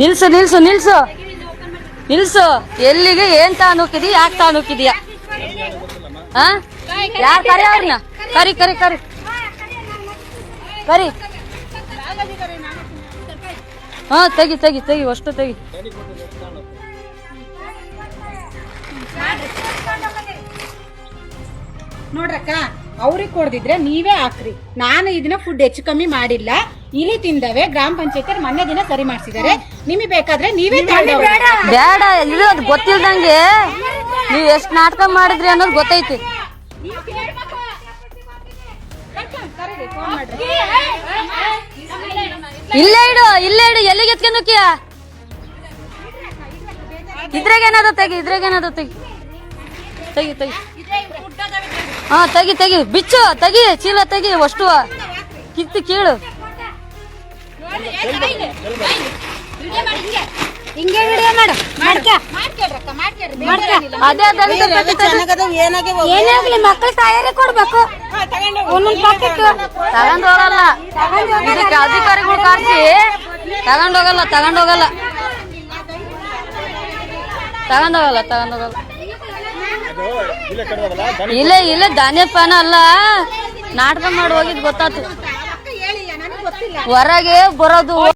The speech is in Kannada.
ನಿಲ್ಸು ನಿಲ್ಸು ನಿಲ್ಸು. ನಿಲ್ಸು. ಎಲ್ಲಿಗೆ, ಏನ್ ತಾನುಕಿದಿ ಯಾಕೆ ತಾನುಕಿದೀಯ ಹಾ ಯಾರು ಕರಿ ಅವ್ರನ್ನ ಕರಿ ಕರಿ ಕರಿ. ಕರಿ. ಹಾ, ತೆಗಿ ತೆಗಿ ತೆಗಿ, ಅಷ್ಟು ತೆಗಿ. ನೋಡ್ರಕ್ಕ, ಅವ್ರಿಗೆ ಕೊಡ್ದಿದ್ರೆ ನೀವೇ ಹಾಕ್ರಿ. ನಾನು ಇದನ್ನ ಫುಡ್ ಹೆಚ್ಚು ಕಮ್ಮಿ ಮಾಡಿಲ್ಲ. ಇಲಿ ತಿಂದವೆ ಗ್ರಾಮ ಪಂಚಾಯತ್ ಮೊನ್ನೆ ದಿನ ಸರಿ ಮಾಡಿಸಿದ್ದಾರೆ. ನಿಮಗೆ ಬೇಕಾದ್ರೆ ನೀವೇ. ಬೇಡ. ಇದು ಅದು ಗೊತ್ತಿಲ್ದಂಗೆ. ನೀವು ಎಷ್ಟು ನಾಟಕ ಮಾಡಿದ್ರಿ ಅನ್ನೋದು ಗೊತ್ತೈತಿ. ಇಲ್ಲೇ ಇಡು ಇಲ್ಲೇ ಇಡು ಎಲ್ಲಿಗೆ ಎತ್ಕೊಂಡೋಕಿಯ ಇದ್ರಾಗ ಏನಾದ್ರು ತೆಗಿ ಇದ್ರಾಗ ಏನಾದ್ರು ತೆಗಿ. ತೆಗಿ ತೆಗಿ. ಹಾ ತೆಗಿ ತೆಗಿ. ಬಿಚ್ಚು ತೆಗಿ ಚೀಲ ತೆಗಿ ಅಷ್ಟು. ಕಿತ್ತು ಕೀಳು. ಹಿಂಗೆ ವಿಡಿಯೋ ಮಾಡು. ಮಾಡ್ಕ. ಅದೇ ಏನಾಗ್ಲಿ ಮಕ್ಕಳು ತಯಾರಿ ಕೊಡ್ಬೇಕು. ಒಂದೊಂದ್ ಪಾಕೆಟ್ ತಗೊಂಡ್ ಹೋಗಲ್ಲ. ಇದಕ್ಕೆ ಅಧಿಕಾರಿಗಳು ಕಾರ್ಸಿ ತಗೊಂಡ್ ಹೋಗಲ್ಲ ತಗೊಂಡ್ ಹೋಗಲ್ಲ. ತಗೊಂಡ್ ಹೋಗಲ್ಲ ತಗೊಂಡ್ ಹೋಗಲ್ಲ. ಇಲ್ಲೇ ಇಲ್ಲೇ ಧಾನ್ಯ ಪಾನ ಅಲ್ಲ. ನಾಟಕ ಮಾಡಿ ಹೋಗಿದ್ ಗೊತ್ತಾತು. ಹೊರಗೆ ಬರೋದು